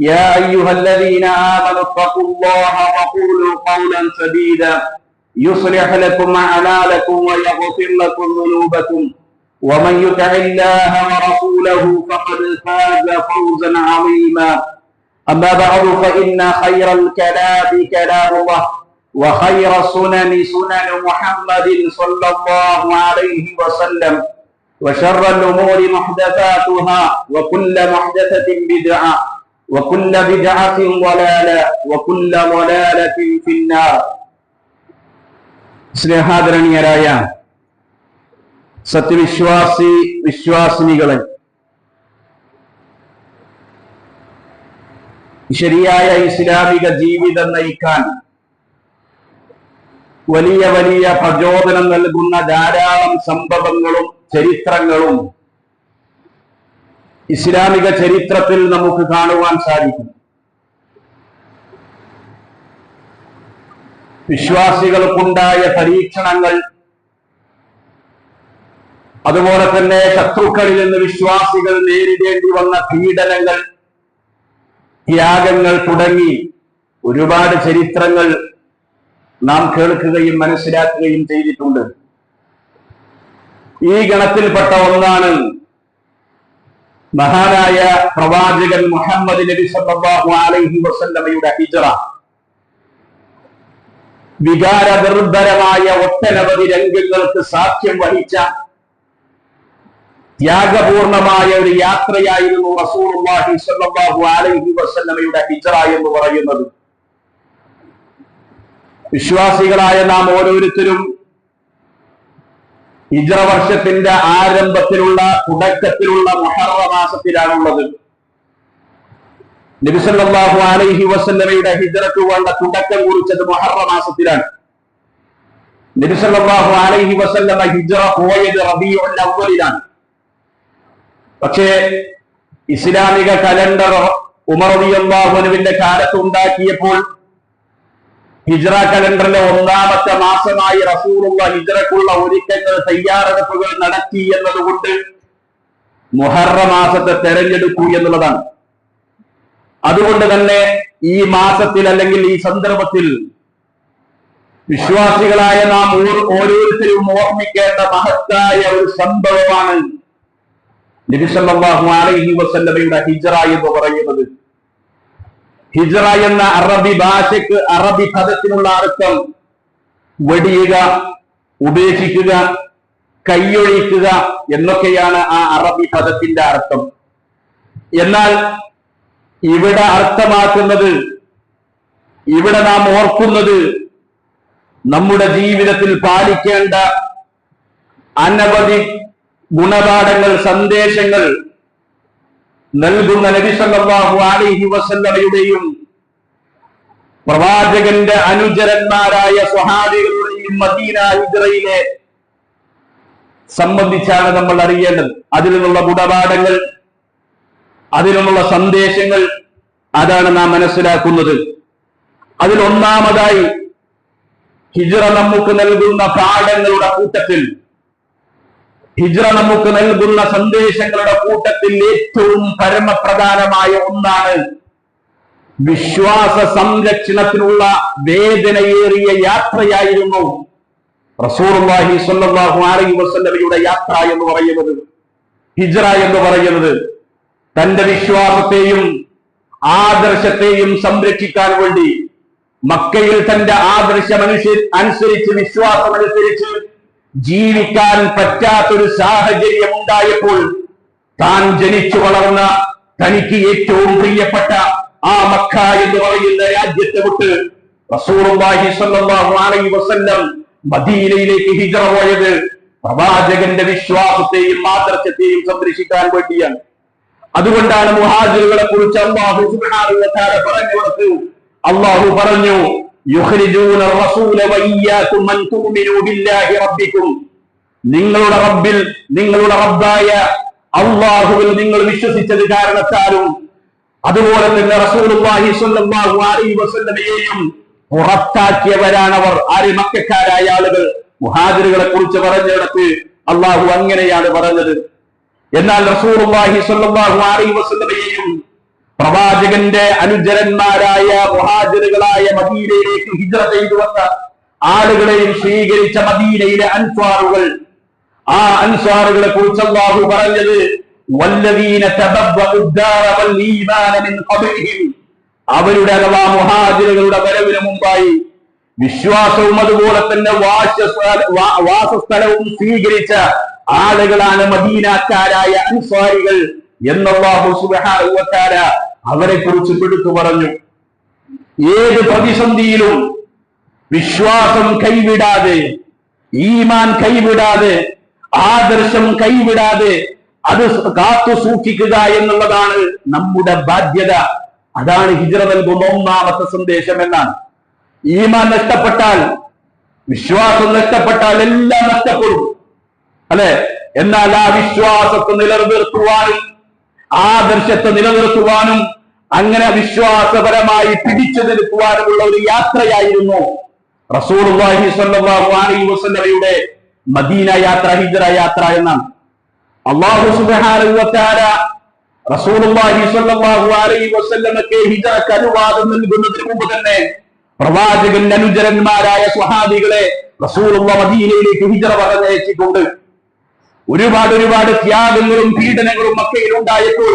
يا أيها الذين آمنوا اتقوا الله وقولوا قولا سديدا. يصلح لكم أعمالكم ويغفر لكم ذنوبكم. ومن يطع الله ورسوله فقد فاز فوزا عظيما. أما بعد فإن خير الكلام كلام الله وخير السنن سنن محمد صلى الله عليه وسلم وشر الأمور محدثاتها وكل محدثة بدعة وكل بدعة ضلالة وكل ضلالة في النار സ്നേഹാദരണീയരായ സത്യവിശ്വാസി വിശ്വാസിനികളെ ശരിയായ ഇസ്ലാമിക ജീവിതം നയിക്കാൻ വലിയ വലിയ പ്രചോദനം നൽകുന്ന ധാരാളം സംഭവങ്ങളും ചരിത്രങ്ങളും ഇസ്ലാമിക ചരിത്രത്തിൽ നമുക്ക് കാണുവാൻ സാധിക്കും. വിശ്വാസികൾക്കുണ്ടായ പരീക്ഷണങ്ങൾ അതുപോലെ തന്നെ ശത്രുക്കളിൽ നിന്ന് വിശ്വാസികൾ നേരിടേണ്ടി വന്ന പീഡനങ്ങൾ ത്യാഗങ്ങൾ തുടങ്ങി ഒരുപാട് ചരിത്രങ്ങൾ നാം കേൾക്കുകയും മനസ്സിലാക്കുകയും ചെയ്തിട്ടുണ്ട്. ഈ ഗണത്തിൽപ്പെട്ട ഒന്നാണ് മഹാനായ പ്രവാചകൻ മുഹമ്മദ് നബി സല്ലല്ലാഹു അലൈഹി വസല്ലമയുടെ ഹിജറ. വികാരദുർഭരമായ ഒട്ടനവധി രംഗങ്ങൾക്ക് സാക്ഷ്യം വഹിച്ച ത്യാഗപൂർണമായ ഒരു യാത്രയായിരുന്നു റസൂലുള്ളാഹി സ്വല്ലല്ലാഹു അലൈഹി വസല്ലമയുടെ ഹിജറ എന്ന് പറയുന്നത്. വിശ്വാസികളായ നാം ഓരോരുത്തരും ഹിജറ വർഷത്തിന്റെ ആരംഭത്തിലുള്ള തുടക്കത്തിലുള്ള മുഹറ മാസത്തിലാണുള്ളത്. നബിസല്ലാഹു അലൈഹി വസല്ലമയുടെ ഹിജറക്ക് വേണ്ട തുടക്കം കുറിച്ചത് മുഹറ മാസത്തിലാണ്. നബിസല്ലാഹു അലൈഹി വസല്ലമ ഹിജറ പോയത് റബിയുൽ അവലിലാണ് പക്ഷേ ഇസ്ലാമിക കലണ്ടർ ഉമർ റബിയുല്ലാഹുനുവിന്റെ കാലത്ത് ഉണ്ടാക്കിയപ്പോൾ ഹിജ്റ കലണ്ടറിലെ ഒന്നാമത്തെ മാസമായി റസൂലുള്ള ഹിജറക്കുള്ള ഒരുക്കങ്ങൾ തയ്യാറെടുപ്പുകൾ നടത്തി എന്നതുകൊണ്ട് മുഹറ മാസത്തെ തെരഞ്ഞെടുക്കൂ എന്നുള്ളതാണ്. അതുകൊണ്ട് തന്നെ ഈ മാസത്തിൽ അല്ലെങ്കിൽ ഈ സന്ദർഭത്തിൽ വിശ്വാസികളായ നാം ഓരോരുത്തരും ഓർമ്മിക്കേണ്ട മഹത്തായ ഒരു സംഭവമാണ് നബിസല്ലാഹു അലൈഹി വസല്ലമയുടെ ഹിജ്റ എന്ന് പറയുന്നത്. ഹിജ്റ എന്ന അറബി ഭാഷയ്ക്ക് അറബി പദത്തിനുള്ള അർത്ഥം വെടിയുക ഉപേക്ഷിക്കുക കൈയൊഴിക്കുക എന്നൊക്കെയാണ് ആ അറബി പദത്തിന്റെ അർത്ഥം. എന്നാൽ ഇവിടെ അർത്ഥമാക്കുന്നത് ഇവിടെ നാം ഓർക്കുന്നത് നമ്മുടെ ജീവിതത്തിൽ പാലിക്കേണ്ട അനവധി ഗുണപാഠങ്ങൾ സന്ദേശങ്ങൾ നൽകുന്ന നബി സല്ലല്ലാഹു അലൈഹി വസല്ലമയുടെയും പ്രവാചകന്റെ അനുചരന്മാരായ സ്വഹാബികളുടെയും മദീന ഹിജ്റയിലെ സംബന്ധിച്ചാണ് നമ്മൾ അറിയേണ്ടത്. അതിൽ നിന്നുള്ള ഗുണപാഠങ്ങൾ അതിൽ നിന്നുള്ള സന്ദേശങ്ങൾ അതാണ് നാം മനസ്സിലാക്കുന്നത്. അതിൽ ഒന്നാമതായി ഹിജ്റ നമുക്ക് നൽകുന്ന പാഠങ്ങളുടെ കൂട്ടത്തിൽ ഹിജ്റ നമുക്ക് നൽകുന്ന സന്ദേശങ്ങളുടെ കൂട്ടത്തിൽ ഏറ്റവും പരമപ്രധാനമായ ഒന്നാണ് വിശ്വാസ സംരക്ഷണത്തിനുള്ള വേദനയേറിയ യാത്രയായിരുന്നു റസൂർവാഹി സ്വല്ലല്ലാഹു അലൈഹി വസല്ലമയുടെ യാത്ര എന്ന് പറയുന്നത്. ഹിജ്ര എന്ന് പറയുന്നത് തന്റെ വിശ്വാസത്തെയും ആദർശത്തെയും സംരക്ഷിക്കാൻ വേണ്ടി മക്കയിൽ തന്റെ ആദർശമനുഷ്യ അനുസരിച്ച് വിശ്വാസമനുസരിച്ച് ജീവിക്കാൻ പറ്റാത്തൊരു സാഹചര്യം ഉണ്ടായപ്പോൾ താൻ ജനിച്ചു വളർന്ന തനിക്ക് ഏറ്റവും പ്രിയപ്പെട്ട ആ മക്ക എന്ന് പറയുന്ന രാജ്യത്തെ വിട്ട് സ്വല്ലല്ലാഹു അലൈഹി വസല്ലം മദീനയിലേക്ക് ഹിജറ പോയത് പ്രവാചകന്റെ വിശ്വാസത്തെയും ആദർശത്തെയും സംരക്ഷിക്കാൻ വേണ്ടിയാണ്. അതുകൊണ്ടാണ് മുഹാജിറുകളെ കുറിച്ച് അള്ളാഹു സുബ്ഹാനഹു വ തആല പറഞ്ഞവർക്ക് അള്ളാഹു പറഞ്ഞു യുഖ്രിജൂന റസൂല വയ്യാകും മൻ തുഅ്മിനൂ ബില്ലാഹി റബ്ബിക്കും. നിങ്ങളുടെ റബ്ബിൽ നിങ്ങളുടെ റബ്ബായ അള്ളാഹുവിൽ നിങ്ങൾ വിശ്വസിച്ചത് കാരണത്താലും അതുപോലെ തന്നെ റസൂലുള്ളാഹി സ്വല്ലല്ലാഹു അലൈഹി വസല്ലമയെയും ആര്? മക്കാരായ ആളുകൾ. മുഹാജിറുകളെ കുറിച്ച് പറഞ്ഞിടത്ത് അള്ളാഹു അങ്ങനെയാണ് പറഞ്ഞത്. എന്നാൽ റസൂലുള്ളാഹി സ്വല്ലല്ലാഹു അലൈഹി വസല്ലമയെയും പ്രവാചകന്റെ അനുജരന്മാരായ മുഹാജറുകളായ മദീനയിലേക്ക് ഹിജറ ചെയ്തു വന്ന ആളുകളെയും സ്വീകരിച്ച മദീനയിലെ അൻസ്വാറുകൾ. ആ അൻസ്വാറുകളെ കുറിച്ച് അള്ളാഹു പറഞ്ഞത് അവരുടെ അഥവാ മുഹാജിറുകളുടെ വരവിന് മുമ്പായി വിശ്വാസവും അതുപോലെ തന്നെ വാസസ്ഥലവും സ്വീകരിച്ച ആളുകളാണ് മദീനക്കാരായ അൻസ്വാരികൾ എന്നുള്ള അവരെ കുറിച്ച് പിടുത്തു പറഞ്ഞു ഏത് പ്രതിസന്ധിയിലും വിശ്വാസം കൈവിടാതെ ഈമാൻ കൈവിടാതെ ആദർശം കൈവിടാതെ അത് കാത്തു സൂക്ഷിക്കുക എന്നുള്ളതാണ് നമ്മുടെ ബാധ്യത. അതാണ് ഹിജറ നൽകുന്ന ഒന്നാമത്തെ സന്ദേശം എന്നാണ്. ഈമാൻ നഷ്ടപ്പെട്ടാൽ വിശ്വാസം നഷ്ടപ്പെട്ടാൽ എല്ലാം നഷ്ടപ്പെടും. അല്ലെ? എന്നാൽ ആ വിശ്വാസത്തെ നിലനിർത്തുവാനും ആദർശത്തെ നിലനിർത്തുവാനും അങ്ങനെ വിശ്വാസപരമായി പിടിച്ചു നിൽക്കുവാനുമുള്ള ഒരു യാത്രയായിരുന്നു അലൈഹി വസല്ലമയുടെ മദീന യാത്ര ഹിജറ യാത്ര എന്നാണ്. അള്ളാഹു തആല റസൂലുള്ളാഹി സ്വല്ലല്ലാഹു അലൈഹി വസല്ലമക്ക് ഹിജ്റക്ക് അനുവാദം നൽകുന്നതിന് മുമ്പ് തന്നെ പ്രവാചകൻ അനുചരന്മാരായ സ്വഹാബികളെ റസൂലുള്ള മദീനയിലേക്ക് ഹിജ്റ പറഞ്ഞയച്ചിട്ടുണ്ട്. ഒരുപാട് ഒരുപാട് ത്യാഗങ്ങളും പീഡനങ്ങളും മക്കയിൽ ഉണ്ടായപ്പോൾ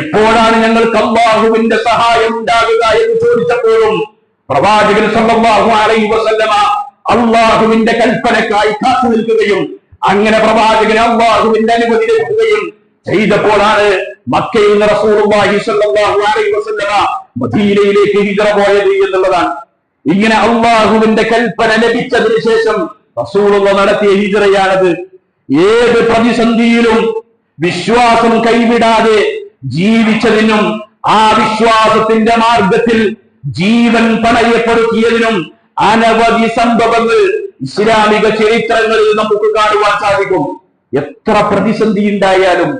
എപ്പോഴാണ് ഞങ്ങൾക്ക് അള്ളാഹുവിന്റെ സഹായം ഉണ്ടാകുക എന്ന് ചോദിച്ചപ്പോഴും പ്രവാചകൻ വസല്ലമ അള്ളാഹുവിന്റെ കൽപ്പനക്കായി കാത്തു നിൽക്കുകയും അങ്ങനെ പ്രവാചകൻ അള്ളാഹുവിന്റെ അനുമതി ലഭിക്കുകയും ചെയ്തപ്പോഴാണ് മക്കയിൽ നിന്ന് അലൈഹി വസല്ലമ മദീനയിലേക്ക് ഹിജ്റ പോയത് എന്നുള്ളതാണ്. ഇങ്ങനെ അള്ളാഹുവിന്റെ കൽപ്പന ലഭിച്ചതിന് ശേഷം റസൂലുള്ള നടത്തിയ ഹിജറയാണത്. ഏത് പ്രതിസന്ധിയിലും വിശ്വാസം കൈവിടാതെ ജീവിച്ചതിനും ആ വിശ്വാസത്തിന്റെ മാർഗത്തിൽ ജീവൻ പണയപ്പെടുത്തിയതിനും അനവധി സംഭവങ്ങൾ ഇസ്ലാമിക ചരിത്രങ്ങളിൽ നമുക്ക് കാണുവാൻ സാധിക്കും. എത്ര പ്രതിസന്ധി ഉണ്ടായാലും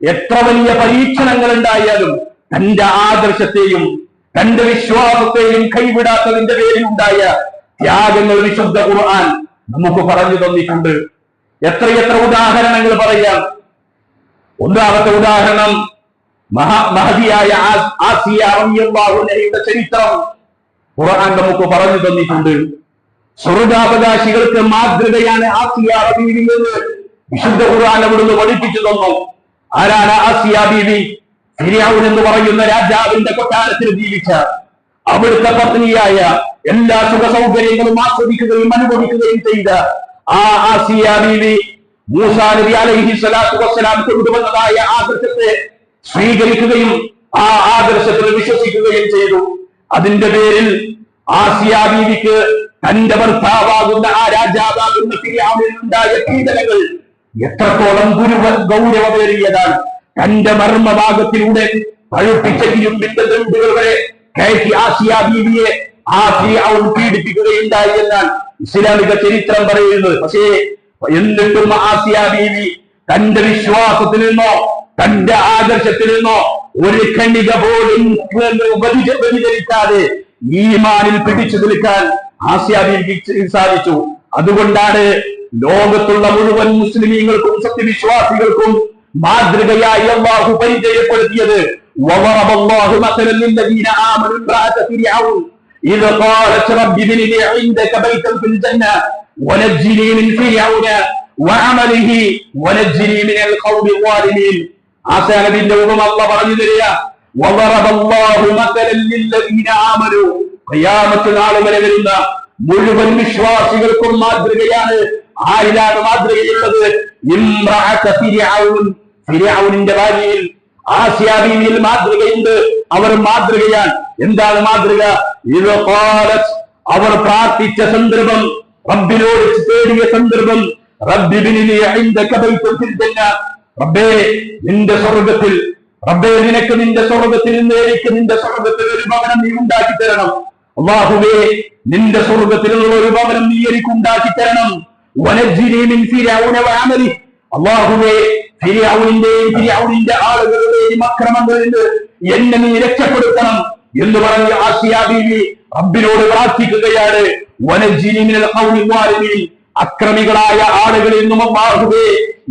എത്ര വലിയ പരീക്ഷണങ്ങൾ ഉണ്ടായാലും തന്റെ ആദർശത്തെയും തന്റെ വിശ്വാസത്തെയും കൈവിടാത്തതിന്റെ പേരിൽ ഉണ്ടായ ത്യാഗങ്ങൾ വിശുദ്ധ ഖുർആൻ നമുക്ക് പറഞ്ഞു തന്നിട്ടുണ്ട്. എത്രയെത്ര ഉദാഹരണങ്ങൾ പറയാം. ഒന്നാമത്തെ ഉദാഹരണം മഹാ മഹതിയായ ആ- ആസിയ റളിയല്ലാഹു ചരിത്രം ഖുർആൻ നമുക്ക് പറഞ്ഞു തന്നിട്ടുണ്ട്. സ്വർഗാവകാശികൾക്ക് മാതൃകയാണ് ആസിയ എന്ന് വിശുദ്ധ ഖുർആൻ അവിടുന്ന് പഠിപ്പിച്ചു തന്നു. ആരാണ് ആസിയ ബീവി ഫിരിഔൻ എന്ന് പറയുന്ന രാജാവിന്റെ കൊട്ടാരത്തിൽ ജീവിച്ച അവിടുത്തെ പത്നിയായ എല്ലാ സുഖ സൗകര്യങ്ങളും ആസ്വദിക്കുകയും അനുഭവിക്കുകയും ചെയ്ത ആ ആസിയ ബീവി മൂസാ നബി അലൈഹി സ്വലാത്തു വസ്സലാം കൊണ്ടുവന്നതായ ആദർശത്തെ സ്വീകരിക്കുകയും ആ ആദർശത്തിൽ വിശ്വസിക്കുകയും ചെയ്തു. അതിന്റെ പേരിൽ ആസിയ ബീവിക്ക് തന്റെ ഭർത്താവാകുന്ന ആ രാജാവാകുന്ന ഉണ്ടായ പീഡനങ്ങൾ എത്രത്തോളം ഗൗരവമേറിയതാണ്. തന്റെ മർമ്മഭാഗത്തിലൂടെ പഴുപ്പിച്ച ഇരുമ്പിന്റെ ദണ്ടുകൾ വരെ കയറ്റി ആസിയ ബീവിയെ ആ ഫിർഔൻ പീഡിപ്പിക്കുകയുണ്ടായി എന്നാണ് ഇസ്ലാമിക ചരിത്രം പറയുന്നത്. പക്ഷേ എന്നിട്ടും ആസിയ ബീവി തന്റെ വിശ്വാസത്തിൽ നിന്നോ തന്റെ ആദർശത്തിൽ നിന്നോ ഒരു കണിക പോലും വ്യതിചലിക്കാതെ ഈമാനിൽ പിടിച്ചു നിൽക്കാൻ ആസിയ ബീവിക്ക് സാധിച്ചു. അതുകൊണ്ടാണ് ലോകത്തുള്ള മുഴുവൻ മുസ്ലിമീങ്ങൾക്കും സത്യവിശ്വാസികൾക്കും മാതൃകയായി അള്ളാഹു പരിചയപ്പെടുത്തിയത് وضرب الله مثلا للذين آمنوا امرأة فرعون إذ قالت رب ابن لي عندك بيتا في الجنة ونجني من فرعون وعمله ونجني من القوم الظالمين ആസാനബിന്റെ ഉപമ അല്ല പറഞ്ഞു തരിക وضرب الله مثلا للذين آمنوا ഖിയാമത്ത് നാൾ വരെ വരുന്ന മുഴുവൻ വിശ്വാസികൾക്കും മാതൃകയാണ് ആരിലാണ് മാതൃകയുള്ളത് ഇമ്രഅത ഫിർഔൻ ഫിർഔനിന്റെ ഭാര്യയിൽ ആസിയാബീവിയിൽ മാതൃകയുണ്ട്. അവർ മാതൃകയാണ്. എന്താണ് മാതൃക? അവർ പ്രാർത്ഥിച്ച സന്ദർഭം റബ്ബിനോട് തേടിയ സന്ദർഭം റബ്ബേ നിന്റെ സ്വർഗത്തിൽ റബ്ബേ നിനക്ക് നിന്റെ സ്വർഗത്തിൽ നിന്ന് എനിക്ക് നിന്റെ സ്വർഗത്തിൽ ഒരു ഭവനം നീ ഉണ്ടാക്കി തരണം അള്ളാഹുവേ നിന്റെ സ്വർഗത്തിലുള്ള ഒരു ഭവനം നീ എനിക്ക് ഉണ്ടാക്കി തരണം വഅമലി അള്ളാഹുവേ ഫിർഔനിന്റെയും ഫിർഔനിന്റെ ആളുകളുടെയും അക്രമങ്ങളിൽ നിന്ന് എന്നെ നീ രക്ഷപ്പെടുത്തണം എന്ന് പറഞ്ഞ് ആസിയ ബീവി റബ്ബിനോട് പ്രാർത്ഥിക്കുകയാണ്. അക്രമികളായ ആളുകളിൽ നിന്നും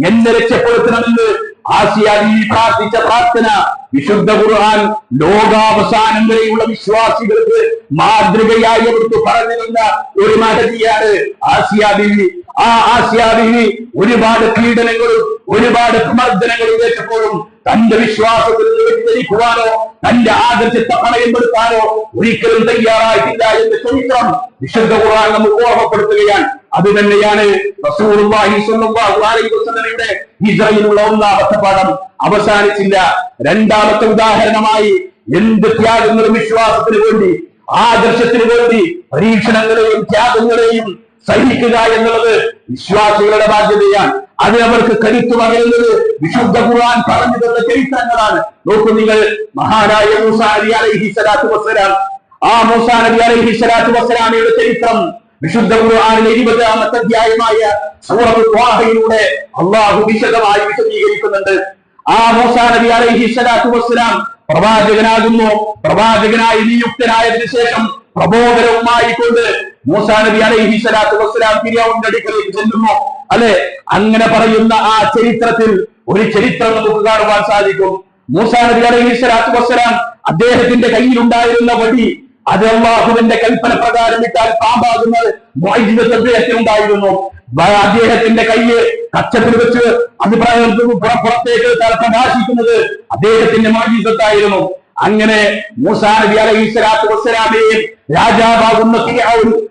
എന്നെ രക്ഷപ്പെടുത്തണമെന്ന് ആസിയ ബീവി പ്രാർത്ഥിച്ച പ്രാർത്ഥന വിശുദ്ധ ഖുർആൻ ലോകാവസാനം വരെയുള്ള വിശ്വാസികൾക്ക് മാതൃകയായി അവർക്ക് പറഞ്ഞിരുന്ന ഒരു മഹതിയാണ് ആസിയാദേവി ആ ആസിയാദേവി ഒരുപാട് പീഡനങ്ങളും ഒരുപാട് സമ്മർദ്ദനങ്ങളും ഏറ്റപ്പോഴും തന്റെ വിശ്വാസത്തിൽ നിന്ന് വ്യതിചലിക്കുവാനോ തന്റെ ആദർശത്തെ പണയപ്പെടുത്താനോ ഒരിക്കലും തയ്യാറായിട്ടില്ല എന്ന് ചരിത്രം വിശുദ്ധ ഖുർആൻ നമുക്ക് ഓർമ്മപ്പെടുത്തുകയാണ്. അത് തന്നെയാണ് ഹിജ്റയിലുള്ള ഒന്നാമത്തെ പാഠം അവസാനിച്ചില്ല. രണ്ടാമത്തെ ഉദാഹരണമായി എന്ത് ത്യാഗങ്ങളും വിശ്വാസത്തിന് വേണ്ടി ആദർശത്തിന് വേണ്ടി പരീക്ഷണങ്ങളെയും ത്യാഗങ്ങളെയും സഹിക്കുക എന്നുള്ളത് വിശ്വാസികളുടെ ബാധ്യതയാണ്. അത് അവർക്ക് കരുത്തു പറയുന്നത് വിശുദ്ധ ഖുർആൻ പറഞ്ഞു തന്ന ചരിത്രങ്ങളാണ്. നോക്കൂ നിങ്ങൾ മഹാനായ മൂസാ നബി അലൈഹി സ്വലാത്തു വസ്സലാം. ആ മൂസാ നബി അലൈഹി സ്വലാത്തു വസ്സലാമയുടെ ചരിത്രം വിശുദ്ധ ഖുർആനിലെ ഇരുപതാമത്തെ അധ്യായമായ സൂറത്ത് ത്വാഹയിലൂടെ അള്ളാഹു വിശദമായി വിശദീകരിക്കുന്നുണ്ട്. ആ മൂസാ നബി അലൈഹി സ്വലാത്തു വസ്സലാം പ്രവാചകനാകുന്നു. പ്രവാചകനായി നിയുക്തനായതിനു ശേഷം പ്രബോധനവുമായി കൊണ്ട് മൂസാ നബി അലൈഹി സ്വലാത്തു വസ്സലാം ഫിർഔന്റെ അടുക്കലേക്ക് ചെല്ലുന്നു. അല്ലെ? അങ്ങനെ പറയുന്ന ആ ചരിത്രത്തിൽ ഒരു ചരിത്രം നമുക്ക് കാണുവാൻ സാധിക്കും. മൂസാ നബി അലൈഹി സ്വലാത്തു വസ്സലാം അദ്ദേഹത്തിന്റെ കയ്യിലുണ്ടായിരുന്ന വടി അത് അള്ളാഹുവിന്റെ കൽപ്പന പ്രകാരം ഇട്ടാൽ പാമ്പാകുന്നത് മോചിതത്ത് അദ്ദേഹത്തിനുണ്ടായിരുന്നു ബ- അദ്ദേഹത്തിന്റെ കയ്യ് കച്ചത്തിൽ വെച്ച് അത് പുറത്തേക്ക് പ്രകാശിക്കുന്നത് അദ്ദേഹത്തിന്റെ മാജിസത്തായിരുന്നു. അങ്ങനെ മൂസാ നബി അലൈഹി രാജാവാകുന്ന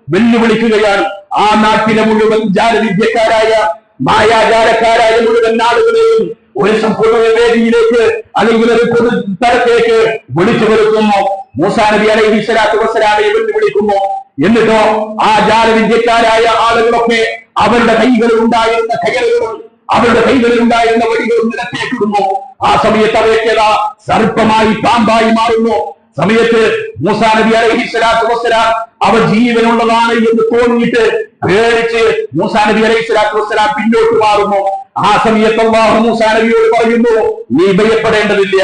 വെല്ലുവിളിക്കുകയാണ്. ആ നാട്ടിലെ മുഴുവൻ ജാലവിദ്യക്കാരായ മായാജാലക്കാരായ മുഴുവൻ ആളുകളെയും ഒരു സമ്പൂർണ വേദിയിലേക്ക് അല്ലെങ്കിൽ ഒരു പൊതു സ്ഥലത്തേക്ക് വിളിച്ചു വരുത്തുന്നു. മൂസാ നബി അലൈഹി സ്വലാത്തു വസ്സലാമയെ വിളിക്കുന്നു എന്നിട്ടോ ആ ജാലവിദ്യക്കാരായ ആളുകളൊക്കെ അവരുടെ കൈകളിൽ ഉണ്ടായിരുന്ന കയറുകളും അവരുടെ കൈകളിൽ ഉണ്ടായിരുന്ന വടികളും നിലത്തേക്കിടുന്നു ആ സമയത്ത് അവയ്ക്കത സർപ്പമായി പാമ്പായി മാറുന്നു. സമയത്ത് മൂസാ നബി അലൈഹി സ്വലാത്തു വസ്സലാം അവ ജീവനുള്ളതാണ് എന്ന് തോന്നിയിട്ട് പേടിച്ച് മൂസാ നബി അലൈഹി സ്വലാത്തു വസ്സലാം പിന്നോട്ട് മാറുന്നു. ആ സമയത്ത് അള്ളാഹു മൂസാ നബിയോട് പറയുന്നു നീ ഭയപ്പെടേണ്ടതില്ല.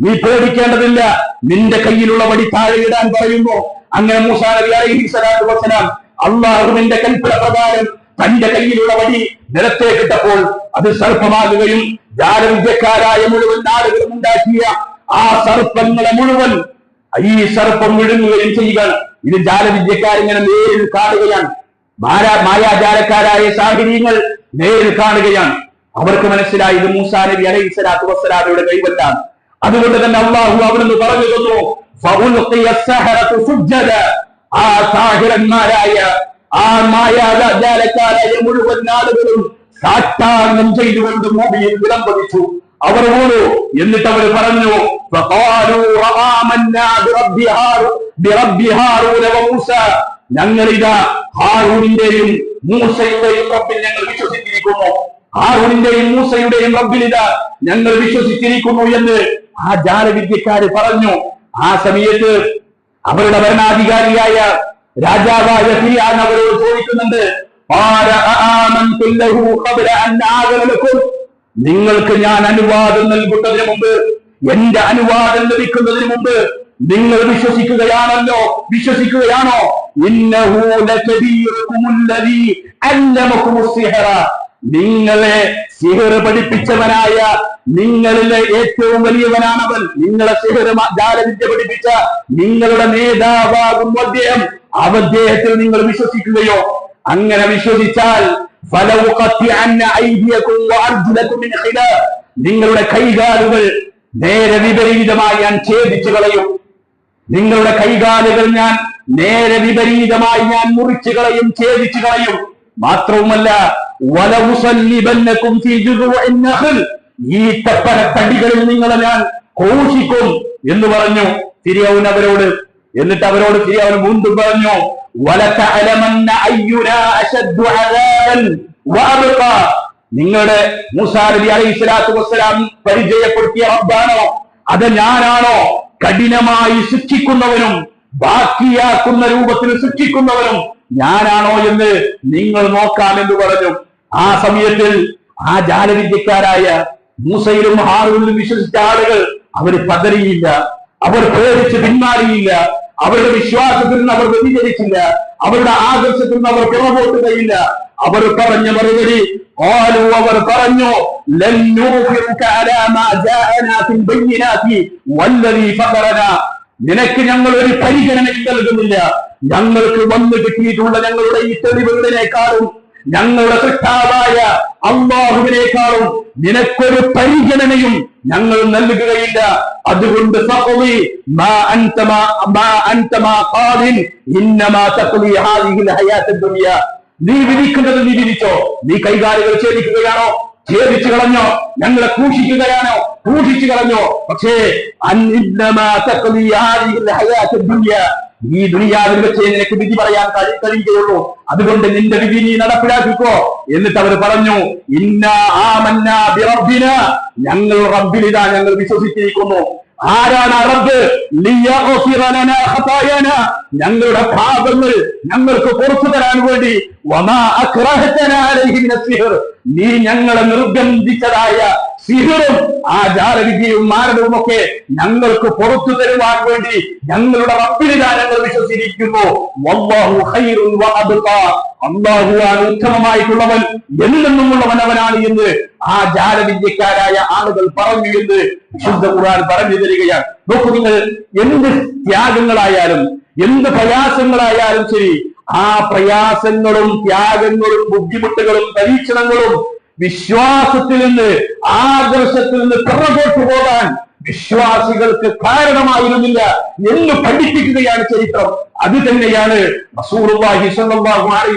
നീ പേടിക്കേണ്ടതില്ല. നിന്റെ കയ്യിലുള്ള വടി താഴെ ഇടാൻ പറയുന്നു. അങ്ങനെ മൂസാ നബി അള്ളാഹുവിന്റെ കൽപ്പന പ്രകാരം തന്റെ കയ്യിലുള്ള വടി നിലത്തേക്കിട്ടപ്പോൾ അത് സർപ്പമാകുകയും ജാലവിദ്യക്കാരായ മുഴുവൻ ആളുകളും ഉണ്ടാക്കിയ ആ സർപ്പങ്ങളെ മുഴുവൻ ഈ സർപ്പം വിഴുങ്ങുകയും ചെയ്യുക. ഇത് ജാലവിദ്യക്കാരിങ്ങനെ നേരിൽ കാണുകയാണ്. മായാജാലക്കാരായ സാഹചര്യങ്ങൾ നേരിൽ കാണുകയാണ്. അവർക്ക് മനസ്സിലായി ഇത് മൂസാ നബി അലൈഹി സ്വലാത്തു വസ്സലാമയുടെ കൈവല്ലാണ്. അതുകൊണ്ട് തന്നെ അള്ളാഹു അവിടുന്ന് പറഞ്ഞു തന്നു ആ ആ മായാജാലക്കാരായ മുഴുവൻ ആളുകളും സാഷ്ടാംഗം ചെയ്തുകൊണ്ട് ഭൂമിയിൽ വിളംബിച്ചു അവർ ഓടു എന്നിട്ട് അവർ പറഞ്ഞു ഞങ്ങളിതാ ഹാറൂണിന്റെയും മൂസയുടെയും ഞങ്ങൾ വിശ്വസിച്ചിരിക്കുന്നു. ഹാറൂണിന്റെയും മൂസയുടെയും റബ്ബിലിത ഞങ്ങൾ വിശ്വസിച്ചിരിക്കുന്നു എന്ന് ആ ജാലവിദ്യക്കാര് പറഞ്ഞു. ആ സമയത്ത് അവരുടെ ഭരണാധികാരിയായ രാജാവായ ഫിരിയാൻ അവരോട് ചോദിക്കുന്നുണ്ട്? നിങ്ങൾക്ക് ഞാൻ അനുവാദം നൽകുന്നതിന് മുമ്പ് എന്റെ അനുവാദം ലഭിക്കുന്നതിന് മുമ്പ് നിങ്ങൾ വിശ്വസിക്കുകയാണല്ലോ വിശ്വസിക്കുകയാണോ? നിങ്ങളെ സിഹർ പഠിപ്പിച്ചവനായ നിങ്ങളിലെ ഏറ്റവും വലിയവനാണവൻ. നിങ്ങളെ സിഹർ ജാലവിദ്യ പഠിപ്പിച്ച നിങ്ങളുടെ നേതാവാകും അദ്ദേഹം. അവദ്ദേഹത്തിൽ നിങ്ങൾ വിശ്വസിക്കുകയോ? അങ്ങനെ വിശ്വസിച്ചാൽ നിങ്ങളുടെ കൈകാലുകൾ നേരെ വിപരീതമായി ഞാൻ ഛേദിച്ചു കളയും. നിങ്ങളുടെ കൈകാലുകൾ ഞാൻ നേരെ വിപരീതമായി ഞാൻ മുറിച്ചു കളയും ഛേദിച്ചു കളയും. മാത്രവുമല്ല ഈ തപ്പനത്തടികളിൽ നിങ്ങളെ ഞാൻ ഘോഷിക്കും എന്ന് പറഞ്ഞു ഫിരിയൗൻ അവരോട്. എന്നിട്ട് അവരോട് ഫിരിയൗൻ വീണ്ടും പറഞ്ഞു നിങ്ങളുടെ മൂസാ നബി അലൈഹി വസ്സലാം പരിചയപ്പെടുത്തിയ റബ്ബാണോ? അത് ഞാനാണോ? കഠിനമായി ശിക്ഷിക്കുന്നവനും ബാക്കിയാക്കുന്ന രൂപത്തിൽ ശിക്ഷിക്കുന്നവനും ഞാനാണോ എന്ന് നിങ്ങൾ നോക്കാമെന്ന് പറഞ്ഞു. ആ സമയത്തിൽ ആ ജാലവിദ്യക്കാരായ മൂസയിലും ഹാറുകളിലും വിശ്വസിച്ച ആളുകൾ അവർ പതറിയില്ല. അവർ പേടിച്ച് പിന്മാറിയില്ല. അവരുടെ വിശ്വാസത്തിൽ നിന്ന് അവർ വ്യതിചരിച്ചില്ല അവരുടെ ആദർശത്തിൽ നിന്ന് അവർ പുറകോട്ട് കഴിയില്ല അവർ പറഞ്ഞ മറുപടി ഓരോ അവർ പറഞ്ഞു നിനക്ക് ഞങ്ങൾ ഒരു പരിഗണനയും നൽകുന്നില്ല. ഞങ്ങൾക്ക് വന്നു കിട്ടിയിട്ടുള്ള ഞങ്ങളുടെ ഈ തെളിവുകളിനേക്കാളും ഞങ്ങളുടെ സൃഷ്ടാവായ അള്ളാഹുവിനേക്കാളും നിനക്കൊരു പരിഗണനയും ഞങ്ങൾ നൽകുകയില്ല. അതുകൊണ്ട് നീ വിധിക്കുന്നത് നീ വിധിച്ചോ? നീ കൈകാലുകൾ ഛേദിക്കുകയാണോ? ഛേദിച്ചു കളഞ്ഞോ? ഞങ്ങളെ ക്രൂശിക്കുകയാണോ? ക്രൂശിച്ചു കളഞ്ഞോ? പക്ഷേ ഈ ദുനിയാവിൽ വെച്ച് നിനക്ക് വിധി പറയാൻ കഴി കഴിയുകയുള്ളൂ. അതുകൊണ്ട് നിന്റെ വിധി നീ നടപ്പിലാക്കിക്കോ. എന്നിട്ട് അവർ പറഞ്ഞു ഇന്ന ആമന്ന ബിറബ്ബിന. ഞങ്ങൾ റബ്ബിലിതാ ഞങ്ങൾ വിശ്വസിച്ചിരിക്കുന്നു. ആരാണ് അറബ് ഞങ്ങളുടെ പാപങ്ങൾ ഞങ്ങൾക്ക് പുറത്തു തരാൻ വേണ്ടി. നീ ഞങ്ങളെ നിർബന്ധിച്ചതായ സിഹറും ആ ജാലവിദ്യയും ഒക്കെ ഞങ്ങൾക്ക് പുറത്തു തരുവാൻ വേണ്ടി ഞങ്ങളുടെ റബ്ബിലിതാ ഞങ്ങൾ വിശ്വസിച്ചിരിക്കുന്നു. അള്ളാഹുവാണ് ഉത്തമമായിട്ടുള്ളവൻ എന്നുള്ളവനവനാണ് എന്ന് ആ ജാലവിദ്യക്കാരായ ആളുകൾ പറഞ്ഞു എന്ന് വിശുദ്ധ ഖുർആൻ പറഞ്ഞു തരികയാണ്. നോക്കൂ നിങ്ങൾ എന്ത് ത്യാഗങ്ങളായാലും എന്ത് പ്രയാസങ്ങളായാലും ശരി ആ പ്രയാസങ്ങളും ത്യാഗങ്ങളും ബുദ്ധിമുട്ടുകളും പരീക്ഷണങ്ങളും വിശ്വാസത്തിൽ നിന്ന് ആദർശത്തിൽ നിന്ന് പിറകോട്ട് പോകാൻ വിശ്വാസികൾക്ക് കാരണമായിരുന്നില്ല എന്ന് പഠിപ്പിക്കുകയാണ് ചരിത്രം. അത് തന്നെയാണ്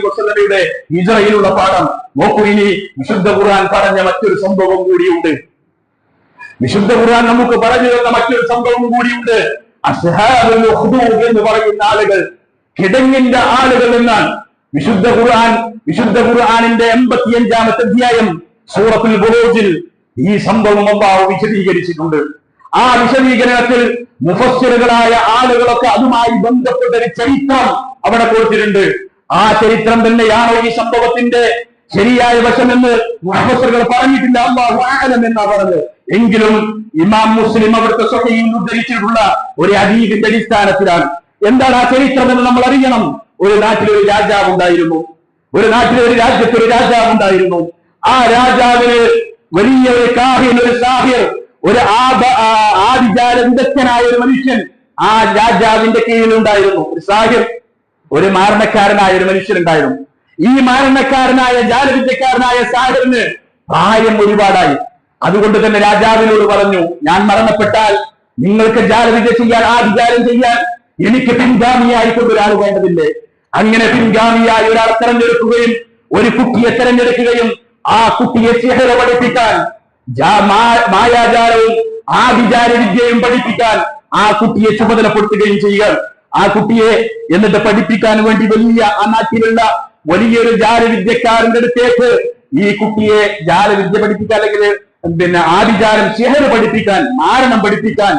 വസല്ലമയുടെ ഹിജ്റയിലുള്ള പാഠം. നോക്കൂ ഇനി വിശുദ്ധ ഖുർആൻ പറഞ്ഞ മറ്റൊരു സംഭവം കൂടിയുണ്ട്. വിശുദ്ധ ഖുർആൻ നമുക്ക് പറഞ്ഞു തന്ന മറ്റൊരു സംഭവം കൂടിയുണ്ട്. എന്ന് പറയുന്ന ആളുകൾ കിടങ്ങിന്റെ ആളുകൾ എന്നാണ് വിശുദ്ധ ഖുർആൻ വിശുദ്ധ ഖുർആനിന്റെ എൺപത്തിയഞ്ചാമത്തെ അധ്യായം സൂറത്തുൽ ബുറൂജിൽ ഈ സംഭവം അള്ളാഹു വിശദീകരിച്ചിട്ടുണ്ട്. ആ വിശദീകരണത്തിൽ മുഫസ്സിറുകളായ ആളുകളൊക്കെ അതുമായി ബന്ധപ്പെട്ട ഒരു ചരിത്രം അവിടെ കൊടുത്തിട്ടുണ്ട്. ആ ചരിത്രം തന്നെയാണോ ഈ സംഭവത്തിന്റെ ശരിയായ വശമെന്ന് മുഫസ്സിറുകൾ പറഞ്ഞിട്ടില്ല. അള്ളാഹു ആലം എന്നാ പറഞ്ഞത്. എങ്കിലും ഇമാം മുസ്ലിം അവിടുത്തെ സ്വഹയിൽ ഉദ്ധരിച്ചിട്ടുള്ള ഒരു അതീതിന്റെ അടിസ്ഥാനത്തിലാണ്. എന്താണ് ആ ചരിത്രം എന്ന് നമ്മൾ അറിയണം? ഒരു നാട്ടിൽ ഒരു രാജാവ് ഉണ്ടായിരുന്നു. ഒരു നാട്ടിൽ ഒരു രാജ്യത്ത് ഒരു രാജാവ് ഉണ്ടായിരുന്നു. ആ രാജാവിന് വലിയ ഒരു കാഹിൻ ഒരു സാഹിർ ഒരു ആദിചാരന്തനായ ആദിജാല ഒരു മനുഷ്യൻ ആ രാജാവിന്റെ കീഴിലുണ്ടായിരുന്നു. ഒരു സാഹിർ ഒരു മാരണക്കാരനായ ഒരു മനുഷ്യൻ ഉണ്ടായിരുന്നു. ഈ മാരണക്കാരനായ ജാലവിദ്യക്കാരനായ സാഹിറിന് പ്രായം ഒരുപാടായി. അതുകൊണ്ട് തന്നെ രാജാവിനോട് പറഞ്ഞു ഞാൻ മരണപ്പെട്ടാൽ നിങ്ങൾക്ക് ജാലവിദ്യ ചെയ്യാൻ ആധികാരം ചെയ്യാൻ എനിക്ക് പിൻഗാമിയായിക്കൊണ്ട് ഒരാൾ വേണ്ടതില്ലേ? അങ്ങനെ പിൻഗാമിയായി ഒരാൾ തെരഞ്ഞെടുക്കുകയും ഒരു കുട്ടിയെ തെരഞ്ഞെടുക്കുകയും ആ കുട്ടിയെ ചെഹര പഠിപ്പിക്കാൻ മായാചാരവും ആദിജാല വിദ്യയും പഠിപ്പിക്കാൻ ആ കുട്ടിയെ ചുമതലപ്പെടുത്തുകയും ചെയ്യുക. ആ കുട്ടിയെ എന്നിട്ട് പഠിപ്പിക്കാൻ വേണ്ടി വലിയ ആ നാട്ടിലുള്ള വലിയൊരു ജാലവിദ്യക്കാരന്റെ അടുത്തേക്ക് ഈ കുട്ടിയെ ജാലവിദ്യ പഠിപ്പിക്കാൻ അല്ലെങ്കിൽ പിന്നെ ആഭിചാരം ചെഹര പഠിപ്പിക്കാൻ മാരണം പഠിപ്പിക്കാൻ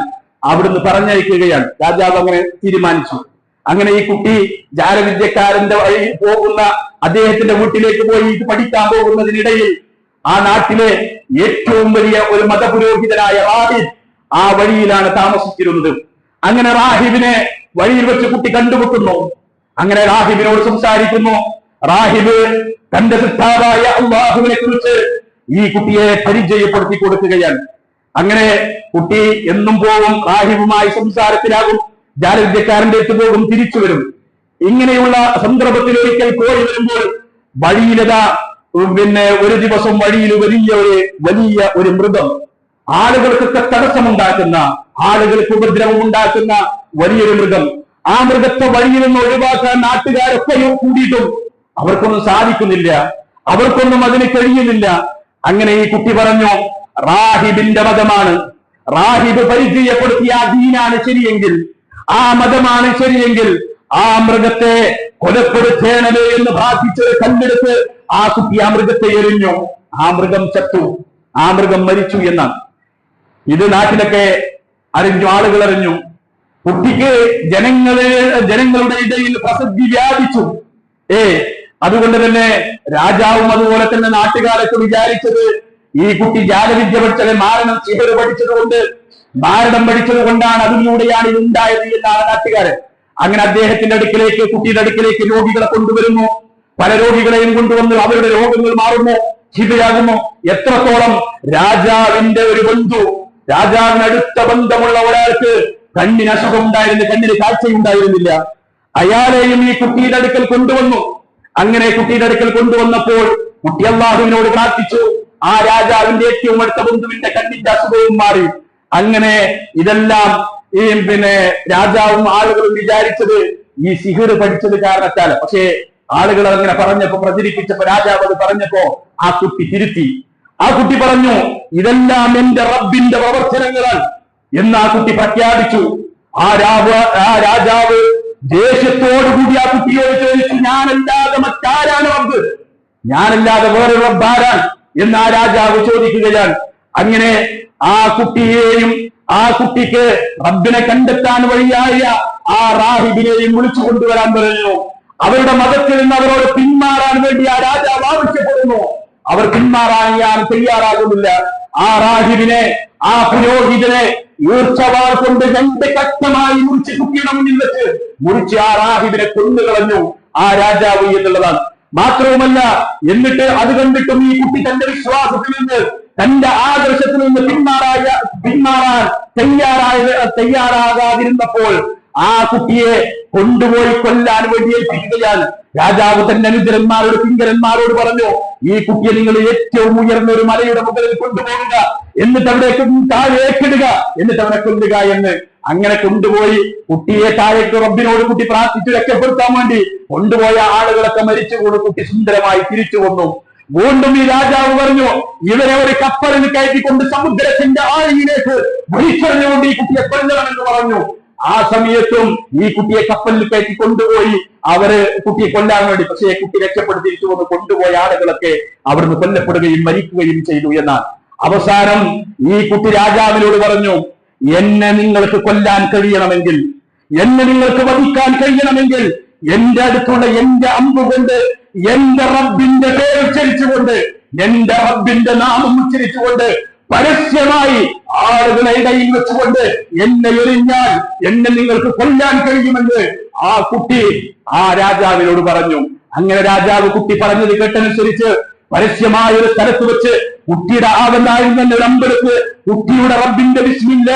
അവിടുന്ന് പറഞ്ഞയക്കുകയാണ്. രാജാവ് അങ്ങനെ തീരുമാനിച്ചു. അങ്ങനെ ഈ കുട്ടി ജാലവിദ്യക്കാരന്റെ വഴി പോകുന്ന അദ്ദേഹത്തിന്റെ വീട്ടിലേക്ക് പോയി ഇത് പഠിക്കാൻ പോകുന്നതിനിടയിൽ ആ നാട്ടിലെ ഏറ്റവും വലിയ ഒരു മതപുരോഹിതനായ റാഹിബ് ആ വഴിയിലാണ് താമസിച്ചിരുന്നത്. അങ്ങനെ റാഹിബിനെ വഴിയിൽ വെച്ച് കുട്ടി കണ്ടുമുട്ടുന്നു. അങ്ങനെ റാഹിബിനോട് സംസാരിക്കുന്നു. റാഹിബ് തന്റെ സിദ്ധാവായ അള്ളാഹുവിനെ കുറിച്ച് ഈ കുട്ടിയെ പരിചയപ്പെടുത്തി കൊടുക്കുകയാണ്. അങ്ങനെ കുട്ടി എന്നും പോകും റാഹിബുമായി സംസാരത്തിലാകും ജാലവിദ്യക്കാരന്റെ അടുത്ത് പോകും തിരിച്ചു വരും. ഇങ്ങനെയുള്ള സന്ദർഭത്തിൽ ഒരിക്കൽ പോയി വരുമ്പോൾ വഴിയിലതാ പിന്നെ ഒരു ദിവസം വഴിയിൽ വലിയ ഒരു വലിയ ഒരു മൃഗം ആളുകൾക്കൊക്കെ തടസ്സമുണ്ടാക്കുന്ന ആളുകൾക്ക് ഉപദ്രവം ഉണ്ടാക്കുന്ന വലിയൊരു മൃഗം ആ മൃഗത്തെ വഴിയിൽ നിന്ന് ഒഴിവാക്കാൻ നാട്ടുകാരൊക്കെ കൂടിയിട്ടും അവർക്കൊന്നും സാധിക്കുന്നില്ല. അവർക്കൊന്നും അതിന് കഴിയുന്നില്ല. അങ്ങനെ ഈ കുട്ടി പറഞ്ഞു റാഹിബിന്റെ മതമാണ്. റാഹിബ് പരിചയപ്പെടുത്തിയ ദീനാണ് ശരിയെങ്കിൽ ആ മതമാണ് ശരിയെങ്കിൽ ആ മൃഗത്തെ കൊലപ്പെടുത്തേണമേ എന്ന് പ്രാർത്ഥിച്ച് കണ്ടെടുത്ത് ആ കുട്ടി ആ മൃഗത്തെ എറിഞ്ഞു. ആ മൃഗം ചത്തു. ആ മൃഗം മരിച്ചു എന്നാണ്. ഇത് നാട്ടിലൊക്കെ അറിഞ്ഞു ആളുകൾ അറിഞ്ഞു. കുട്ടിക്ക് ജനങ്ങളെ ജനങ്ങളുടെ ഇടയിൽ പ്രസിദ്ധി വ്യാപിച്ചു. ഏ അതുകൊണ്ട് തന്നെ രാജാവും അതുപോലെ തന്നെ നാട്ടുകാരൊക്കെ വിചാരിച്ചത് ഈ കുട്ടി ജാലവിദ്യ പഠിച്ചത് മാരണം സിഹർ പഠിച്ചതുകൊണ്ട് മാരണം പഠിച്ചത് കൊണ്ടാണ് അതിലൂടെയാണ് ഇത് ഉണ്ടായത് എന്നാണ് നാട്ടുകാരൻ അങ്ങനെ അദ്ദേഹത്തിന്റെ അടുക്കിലേക്ക് കുട്ടിയുടെ അടുക്കിലേക്ക് രോഗികളെ കൊണ്ടുവരുന്നു. പല രോഗികളെയും കൊണ്ടുവന്ന് അവരുടെ രോഗങ്ങൾ മാറുന്നു ചിതയാകുന്നു എത്രത്തോളം രാജാവിന്റെ ഒരു ബന്ധു രാജാവിനടുത്ത ബന്ധമുള്ള ഒരാൾക്ക് കണ്ണിന് അസുഖം ഉണ്ടായിരുന്നു കണ്ണിന് കാഴ്ചയുണ്ടായിരുന്നില്ല. അയാളെയും ഈ കുട്ടിയുടെ അടുക്കൽ കൊണ്ടുവന്നു. അങ്ങനെ കുട്ടിയുടെ അടുക്കൽ കൊണ്ടുവന്നപ്പോൾ കുട്ടി അള്ളാഹുവിനോട് പ്രാർത്ഥിച്ചു ആ രാജാവിന്റെ ഏറ്റവും അടുത്ത ബന്ധുവിന്റെ കണ്ണിന്റെ അസുഖവും മാറി. അങ്ങനെ ഇതെല്ലാം ഈ പിന്നെ രാജാവും ആളുകളും വിചാരിച്ചത് ഈ സിഹിർ പഠിച്ചത് കാരണത്താൽ. പക്ഷേ ആളുകൾ അങ്ങനെ പറഞ്ഞപ്പോ പ്രചരിപ്പിച്ചപ്പോ രാജാവ് അത് പറഞ്ഞപ്പോ ആ കുട്ടി തിരുത്തി. ആ കുട്ടി പറഞ്ഞു ഇതെല്ലാം എന്റെ റബ്ബിന്റെ പ്രവർത്തനങ്ങളാണ്. എന്ന് ആ കുട്ടി പ്രഖ്യാപിച്ചു. ആ രാവ് ആ രാജാവ് ദേഷ്യത്തോടുകൂടി ആ കുട്ടിയോട് ചോദിച്ചു ഞാനല്ലാതെ മറ്റാരാണ് റബ്ബ്? ഞാനല്ലാതെ വേറെ റബ്ബാരാൻ എന്ന് ആ രാജാവ് ചോദിക്കുകയാണ് അങ്ങനെ ആ കുട്ടിയെയും ആ കുട്ടിക്ക് റബ്ബിനെ കണ്ടെത്താൻ വഴിയായ ആ റാഹിബിനെയും വിളിച്ചു കൊണ്ടുവരാൻ പറഞ്ഞു. അവരുടെ മതത്തിൽ നിന്ന് അവരോട് പിന്മാറാൻ വേണ്ടി ആ രാജാവ് ആവശ്യപ്പെടുന്നു. അവർ പിന്മാറാൻ ഞാൻ തയ്യാറാകുന്നില്ല. ആ റാഹിബിനെ ആ പുരോഹിതനെ ഈർച്ചവാൾ കൊണ്ട് രണ്ട് കഷ്ടമായി മുറിച്ച് കുട്ടിയുടെ മുന്നിൽ വെച്ച് മുറിച്ച് ആ റാഹിബിനെ കൊന്നുകളഞ്ഞു. ആ രാജാവ് എന്നുള്ളതാണ് മാത്രവുമല്ല എന്നിട്ട് അത് കണ്ടിട്ടും ഈ കുട്ടി തന്റെ വിശ്വാസത്തിൽ നിന്ന് തന്റെ ആദർശത്തിൽ നിന്ന് പിന്മാറായ പിന്മാറാൻ തയ്യാറായ തയ്യാറാകാതിരുന്നപ്പോൾ ആ കുട്ടിയെ കൊണ്ടുപോയി കൊല്ലാൻ വേണ്ടി ഏൽപ്പിക്കുകയാണ്. രാജാവ് തന്റെ അനുചരന്മാരോട് കിങ്കരന്മാരോട് പറഞ്ഞു ഈ കുട്ടിയെ നിങ്ങൾ ഏറ്റവും ഉയർന്ന ഒരു മലയുടെ മുകളിൽ കൊണ്ടുപോകുക. എന്നിട്ട് അവിടേക്ക് താഴേക്കിടുക. എന്നിട്ട് അവനെ കൊല്ലുക എന്ന് അങ്ങനെ കൊണ്ടുപോയി കുട്ടിയെ താഴേക്ക് റബ്ബിനോട് കുട്ടി പ്രാർത്ഥിച്ചു രക്ഷപ്പെടുത്താൻ വേണ്ടി കൊണ്ടുപോയ ആളുകളൊക്കെ മരിച്ചുകൊണ്ട് കുട്ടി സുന്ദരമായി തിരിച്ചു വന്നു. വീണ്ടും ഈ രാജാവ് പറഞ്ഞു ഇവരെ ഒരു കപ്പലിന് കയറ്റിക്കൊണ്ട് സമുദ്രത്തിന്റെ ആഴിയിലേക്ക് വലിച്ചെറിഞ്ഞുകൊണ്ട് ഈ കുട്ടിയെ കൊല്ലണമെന്ന് പറഞ്ഞു. ആ സമയത്തും ഈ കുട്ടിയെ കപ്പലിൽ കയറ്റി കൊണ്ടുപോയി അവർ കുട്ടിയെ കൊല്ലാൻ വേണ്ടി പക്ഷേ കുട്ടി രക്ഷപ്പെടുത്തിയിരിച്ചു വന്ന് കൊണ്ടുപോയ ആളുകളൊക്കെ അവിടുന്ന് കൊല്ലപ്പെടുകയും മരിക്കുകയും ചെയ്തു എന്നാൽ അവസാനം ഈ കുട്ടി രാജാവിനോട് പറഞ്ഞു എന്നെ നിങ്ങൾക്ക് കൊല്ലാൻ കഴിയണമെങ്കിൽ എന്നെ നിങ്ങൾക്ക് വധിക്കാൻ കഴിയണമെങ്കിൽ എന്റെ അടുത്തുള്ള എന്റെ അമ്പുകൊണ്ട് എന്റെ റബ്ബിന്റെ പേര് ഉച്ചരിച്ചുകൊണ്ട് എന്റെ റബ്ബിന്റെ നാമം ഉച്ചരിച്ചുകൊണ്ട് പരസ്യമായി ആളുകളെ ഇടയിൽ വെച്ചുകൊണ്ട് എന്നെ എറിഞ്ഞാൽ എന്നെ നിങ്ങൾക്ക് കൊല്ലാൻ കഴിയുമെന്ന് ആ കുട്ടി ആ രാജാവിനോട് പറഞ്ഞു. അങ്ങനെ രാജാവ് കുട്ടി പറഞ്ഞത് കേട്ടനുസരിച്ച് പരസ്യമായ ഒരു സ്ഥലത്ത് വെച്ച് കുട്ടിയുടെ ആവനായിരുന്ന ഒരു അമ്പലത്ത് കുട്ടിയുടെ റബ്ബിന്റെ വിസ്മില്ല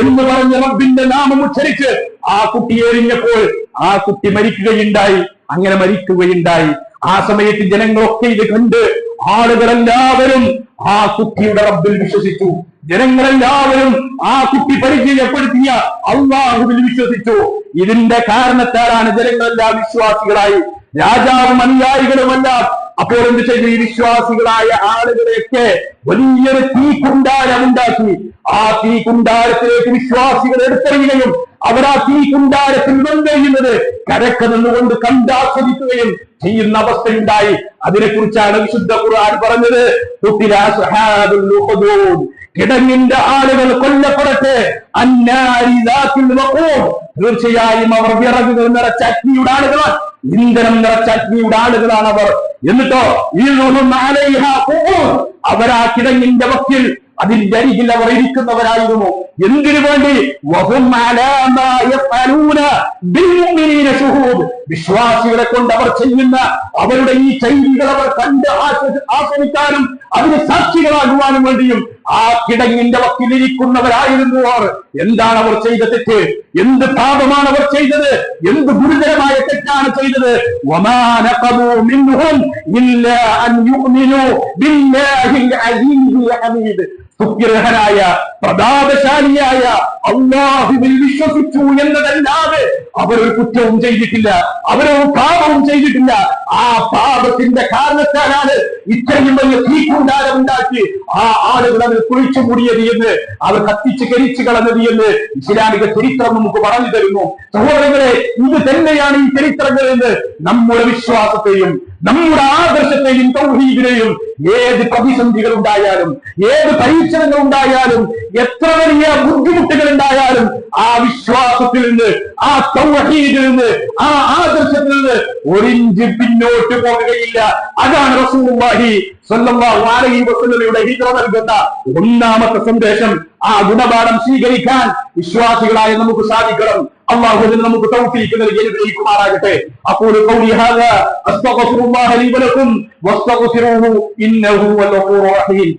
എന്ന് പറഞ്ഞ റബ്ബിന്റെ നാമം ഉച്ചരിച്ച് ആ കുട്ടി എറിഞ്ഞപ്പോൾ ആ കുട്ടി മരിക്കുകയുണ്ടായി. അങ്ങനെ മരിക്കുകയുണ്ടായി. ആ സമയത്ത് ജനങ്ങളൊക്കെ ഇത് കണ്ട് ആളുകളെല്ലാവരും ആ കുട്ടിയുടെ റബ്ബിൽ വിശ്വസിച്ചു. ജനങ്ങളെല്ലാവരും ആ കുട്ടി പരിചയപ്പെടുത്തിയ അള്ളാഹുവിൽ വിശ്വസിച്ചു. ഇതിന്റെ കാരണത്താലാണ് ജനങ്ങളെല്ലാം വിശ്വാസികളായി. രാജാവും അനുയായികളുമെല്ലാം അപ്പോൾ എന്ത് ചെയ്തു? ഈ വിശ്വാസികളായ ആളുകളെയൊക്കെ വലിയൊരു തീ കുണ്ടാരം ഉണ്ടാക്കി ആ തീ കുണ്ടാരത്തിലേക്ക് വിശ്വാസികൾ എടുത്തെറിയുകയും അവർ ആ തീ കുണ്ടാരത്തിൽ വെന്തെയ്യുന്നത് കരക്ക് നിന്നുകൊണ്ട് കണ്ടാസ്വദിക്കുകയും ചെയ്യുന്ന അവസ്ഥയുണ്ടായി. അതിനെക്കുറിച്ചാണ് വിശുദ്ധ ഖുർആൻ പറഞ്ഞത്. കിടങ്ങിന്റെ ആളുകൾ കൊല്ലപ്പെടട്ടെ. അന്നാരി. തീർച്ചയായും അവർ വിറകുകൾ നിറച്ച അഗ്നിയുടെ ആളുകളാണ് ഇന്ധനം നിറച്ച അഗ്നിയുടെ ആളുകളാണ് അവർ. എന്നിട്ടോ ഈ. അവരാ കിടങ്ങിന്റെ വക്കിൽ അതിന്റെ അരികിൽ അവർ ഇരിക്കുന്നവരായിരുന്നു. എന്തിനു വേണ്ടി? വിശ്വാസികളെ കൊണ്ട് അവർ ചെയ്യുന്ന അവരുടെ ഈ ചെയ്തികൾ അവർ കണ്ട് ആസ്വ- ആസ്വദിക്കാനും അതിന് സാക്ഷികളാകുവാനും വേണ്ടിയും ആ കിടങ്ങിന്റെ വക്കിലിരിക്കുന്നവരായിരുന്നു അവർ. എന്താണ് അവർ ചെയ്ത തെറ്റ്? എന്ത് പാപമാണ് അവർ ചെയ്തത്? എന്ത് ഗുരുതരമായ തെറ്റാണ് ചെയ്തത്? സുഗ്രഹനായ പ്രതാപശാലിയായ അള്ളാഹുവിൽ വിശ്വസിച്ചു എന്നതല്ലാതെ അവരൊരു കുറ്റവും ചെയ്തിട്ടില്ല അവരൊരു പാപവും ചെയ്തിട്ടില്ല. ആ പാപത്തിന്റെ കാരണത്താലാണ് ഇത്രയും വലിയ തീക്കുണ്ടാരം ഉണ്ടാക്കി ആ ആളുകൾ അതിൽ കുഴിച്ചു മൂടിയത് എന്ന് അവർ കത്തിച്ച് കരിച്ചു കളഞ്ഞത് എന്ന് ഇസ്ലാമിക ചരിത്രം നമുക്ക് പറഞ്ഞു തരുന്നു. സഹോദരങ്ങളെ ഇത് തന്നെയാണ് ഈ ചരിത്രങ്ങൾ എന്ന് നമ്മുടെ വിശ്വാസത്തെയും നമ്മുടെ ആദർശത്തെയും തൗഹീദിനെയും ഏത് പ്രതിസന്ധികൾ ഉണ്ടായാലും ഏത് പരീക്ഷണങ്ങൾ ഉണ്ടായാലും എത്ര വലിയ ബുദ്ധിമുട്ടുകൾ ഉണ്ടായാലും ആ വിശ്വാസത്തിൽ നിന്ന് ആ തൗഹീദിൽ നിന്ന് ആ ആദർശത്തിൽ നിന്ന് ഒരിഞ്ച് പിന്നോട്ട് പോകുകയില്ല അതാണ് റസൂലുള്ളാഹി സ്വല്ലല്ലാഹു അലൈഹി വസല്ലമയുടെ ഹിജ്റ നൽകുന്ന ഒന്നാമത്തെ സന്ദേശം. ആ ഗുണപാഠം സ്വീകരിക്കാൻ വിശ്വാസികളായ നമുക്ക് സാധിക്കണം. അള്ളാഹുദിന് നമുക്ക് തൗഫീഖ് നൽകി അനുഗ്രഹിക്കുമാറാകട്ടെ. അപ്പോൾ ഖൗലി ഹാദാ അസ്തഗ്ഫിറുല്ലാഹ ലി ഇന്നഹു വൽ ഗഫൂറുർ റഹീം.